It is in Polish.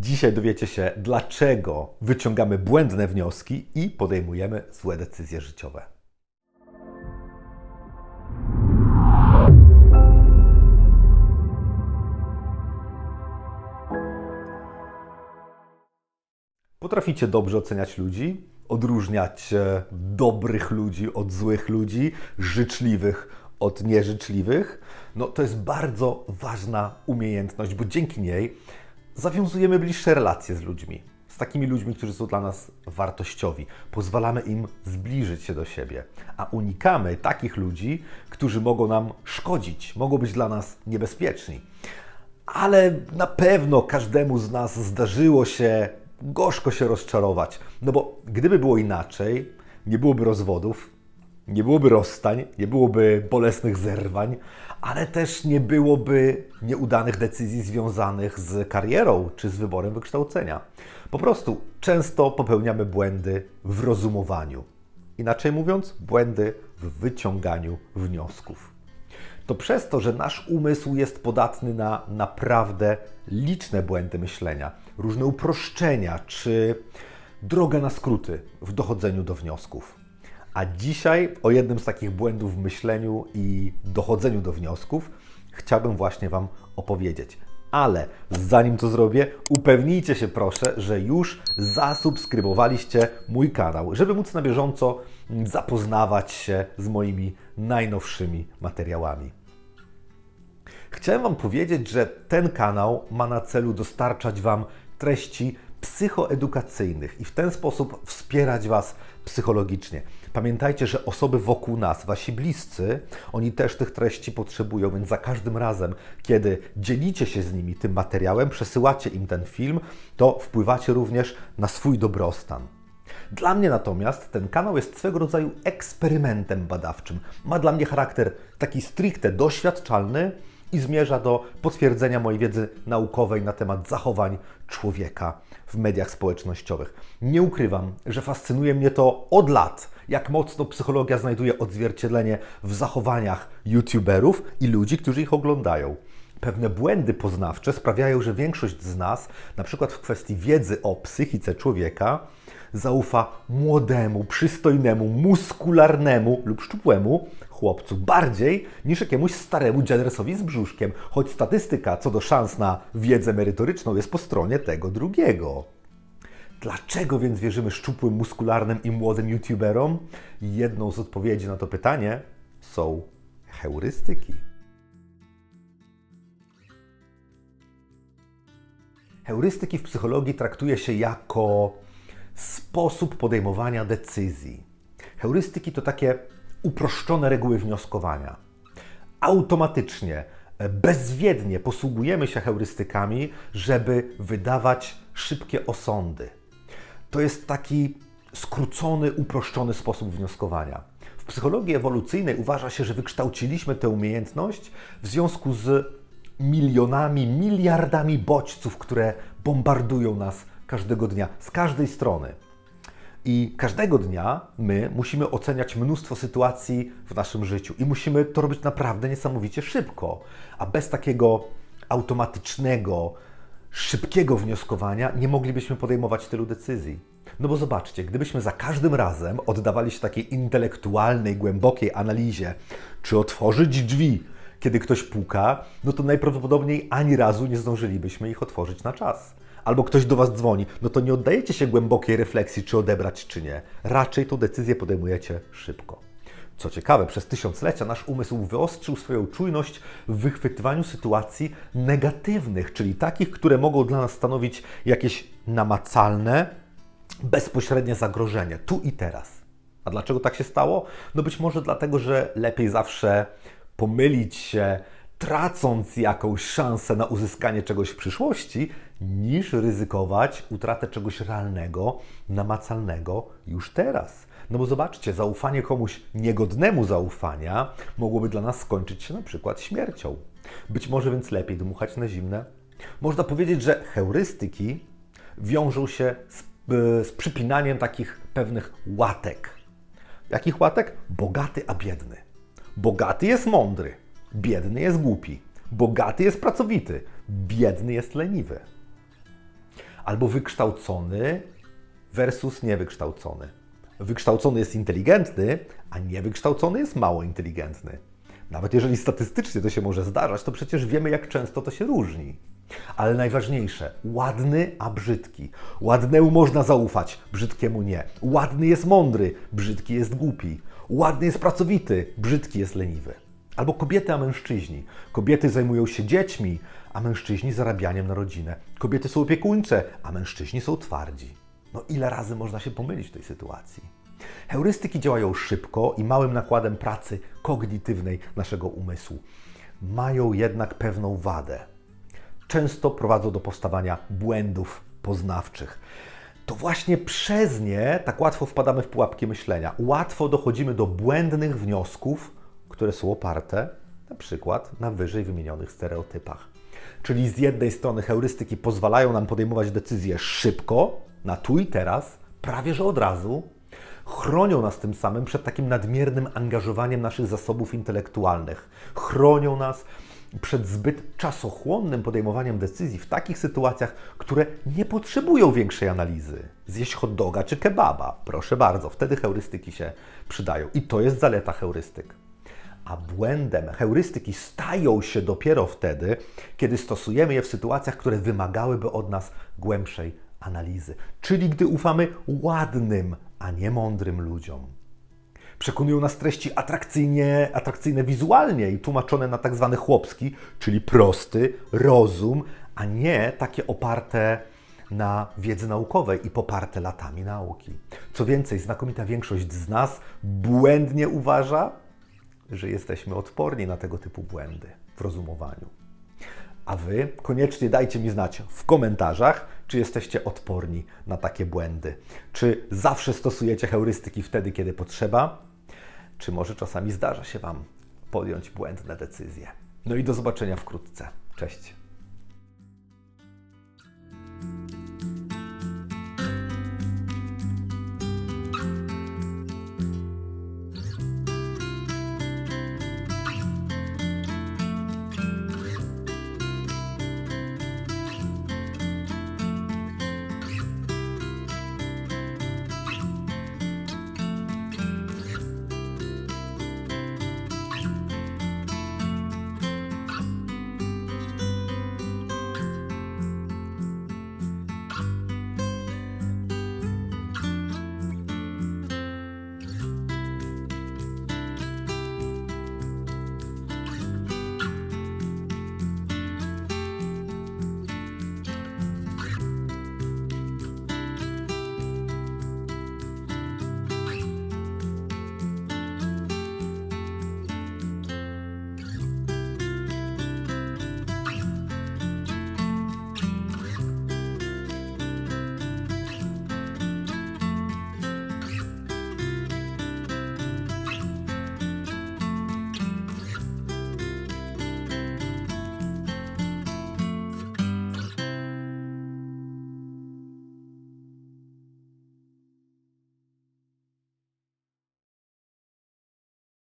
Dzisiaj dowiecie się, dlaczego wyciągamy błędne wnioski i podejmujemy złe decyzje życiowe. Potraficie dobrze oceniać ludzi, odróżniać e, dobrych ludzi od złych ludzi, życzliwych od nieżyczliwych. No to jest bardzo ważna umiejętność, bo dzięki niej zawiązujemy bliższe relacje z ludźmi. Z takimi ludźmi, którzy są dla nas wartościowi. Pozwalamy im zbliżyć się do siebie, a unikamy takich ludzi, którzy mogą nam szkodzić, mogą być dla nas niebezpieczni. Ale na pewno każdemu z nas zdarzyło się gorzko się rozczarować. No bo gdyby było inaczej, nie byłoby rozwodów, nie byłoby rozstań, nie byłoby bolesnych zerwań, ale też nie byłoby nieudanych decyzji związanych z karierą czy z wyborem wykształcenia. Po prostu często popełniamy błędy w rozumowaniu. Inaczej mówiąc, błędy w wyciąganiu wniosków. To przez to, że nasz umysł jest podatny na naprawdę liczne błędy myślenia, różne uproszczenia czy drogę na skróty w dochodzeniu do wniosków. A dzisiaj o jednym z takich błędów w myśleniu i dochodzeniu do wniosków chciałbym właśnie Wam opowiedzieć. Ale zanim to zrobię, upewnijcie się proszę, że już zasubskrybowaliście mój kanał, żeby móc na bieżąco zapoznawać się z moimi najnowszymi materiałami. Chciałem Wam powiedzieć, że ten kanał ma na celu dostarczać Wam treści psychoedukacyjnych i w ten sposób wspierać Was psychologicznie. Pamiętajcie, że osoby wokół nas, wasi bliscy, oni też tych treści potrzebują, więc za każdym razem, kiedy dzielicie się z nimi tym materiałem, przesyłacie im ten film, to wpływacie również na swój dobrostan. Dla mnie natomiast ten kanał jest swego rodzaju eksperymentem badawczym. Ma dla mnie charakter taki stricte doświadczalny i zmierza do potwierdzenia mojej wiedzy naukowej na temat zachowań człowieka w mediach społecznościowych. Nie ukrywam, że fascynuje mnie to od lat, jak mocno psychologia znajduje odzwierciedlenie w zachowaniach YouTuberów i ludzi, którzy ich oglądają. Pewne błędy poznawcze sprawiają, że większość z nas, na przykład w kwestii wiedzy o psychice człowieka, zaufa młodemu, przystojnemu, muskularnemu lub szczupłemu chłopcu bardziej niż jakiemuś staremu dziadersowi z brzuszkiem, choć statystyka co do szans na wiedzę merytoryczną jest po stronie tego drugiego. Dlaczego więc wierzymy szczupłym, muskularnym i młodym youtuberom? Jedną z odpowiedzi na to pytanie są heurystyki. Heurystyki w psychologii traktuje się jako sposób podejmowania decyzji. Heurystyki to takie uproszczone reguły wnioskowania. Automatycznie, bezwiednie posługujemy się heurystykami, żeby wydawać szybkie osądy. To jest taki skrócony, uproszczony sposób wnioskowania. W psychologii ewolucyjnej uważa się, że wykształciliśmy tę umiejętność w związku z milionami, miliardami bodźców, które bombardują nas każdego dnia, z każdej strony. I każdego dnia my musimy oceniać mnóstwo sytuacji w naszym życiu i musimy to robić naprawdę niesamowicie szybko. A bez takiego automatycznego, szybkiego wnioskowania nie moglibyśmy podejmować tylu decyzji. No bo zobaczcie, gdybyśmy za każdym razem oddawali się takiej intelektualnej, głębokiej analizie, czy otworzyć drzwi, kiedy ktoś puka, no to najprawdopodobniej ani razu nie zdążylibyśmy ich otworzyć na czas. Albo ktoś do Was dzwoni, no to nie oddajecie się głębokiej refleksji, czy odebrać, czy nie. Raczej tą decyzję podejmujecie szybko. Co ciekawe, przez tysiąclecia nasz umysł wyostrzył swoją czujność w wychwytywaniu sytuacji negatywnych, czyli takich, które mogą dla nas stanowić jakieś namacalne, bezpośrednie zagrożenie, tu i teraz. A dlaczego tak się stało? No być może dlatego, że lepiej zawsze pomylić się, tracąc jakąś szansę na uzyskanie czegoś w przyszłości, niż ryzykować utratę czegoś realnego, namacalnego już teraz. No bo zobaczcie, zaufanie komuś niegodnemu zaufania mogłoby dla nas skończyć się na przykład śmiercią. Być może więc lepiej dmuchać na zimne. Można powiedzieć, że heurystyki wiążą się z, z przypinaniem takich pewnych łatek. Jakich łatek? Bogaty a biedny. Bogaty jest mądry, biedny jest głupi. Bogaty jest pracowity, biedny jest leniwy. Albo wykształcony versus niewykształcony. Wykształcony jest inteligentny, a niewykształcony jest mało inteligentny. Nawet jeżeli statystycznie to się może zdarzać, to przecież wiemy, jak często to się różni. Ale najważniejsze, ładny, a brzydki. Ładnemu można zaufać, brzydkiemu nie. Ładny jest mądry, brzydki jest głupi. Ładny jest pracowity, brzydki jest leniwy. Albo kobiety, a mężczyźni. Kobiety zajmują się dziećmi, a mężczyźni zarabianiem na rodzinę. Kobiety są opiekuńcze, a mężczyźni są twardzi. No ile razy można się pomylić w tej sytuacji? Heurystyki działają szybko i małym nakładem pracy kognitywnej naszego umysłu. Mają jednak pewną wadę. Często prowadzą do powstawania błędów poznawczych. To właśnie przez nie tak łatwo wpadamy w pułapki myślenia. Łatwo dochodzimy do błędnych wniosków, które są oparte na przykład na wyżej wymienionych stereotypach. Czyli z jednej strony heurystyki pozwalają nam podejmować decyzje szybko, na tu i teraz, prawie że od razu, chronią nas tym samym przed takim nadmiernym angażowaniem naszych zasobów intelektualnych. Chronią nas przed zbyt czasochłonnym podejmowaniem decyzji w takich sytuacjach, które nie potrzebują większej analizy. Zjeść hot doga czy kebaba, proszę bardzo, wtedy heurystyki się przydają. I to jest zaleta heurystyk. A błędem heurystyki stają się dopiero wtedy, kiedy stosujemy je w sytuacjach, które wymagałyby od nas głębszej analizy. Czyli gdy ufamy ładnym, a nie mądrym ludziom. Przekonują nas treści atrakcyjnie, atrakcyjne wizualnie i tłumaczone na tak zwany chłopski, czyli prosty rozum, a nie takie oparte na wiedzy naukowej i poparte latami nauki. Co więcej, znakomita większość z nas błędnie uważa, że jesteśmy odporni na tego typu błędy w rozumowaniu. A wy koniecznie dajcie mi znać w komentarzach, czy jesteście odporni na takie błędy. Czy zawsze stosujecie heurystyki wtedy, kiedy potrzeba? Czy może czasami zdarza się Wam podjąć błędne decyzje? No i do zobaczenia wkrótce. Cześć.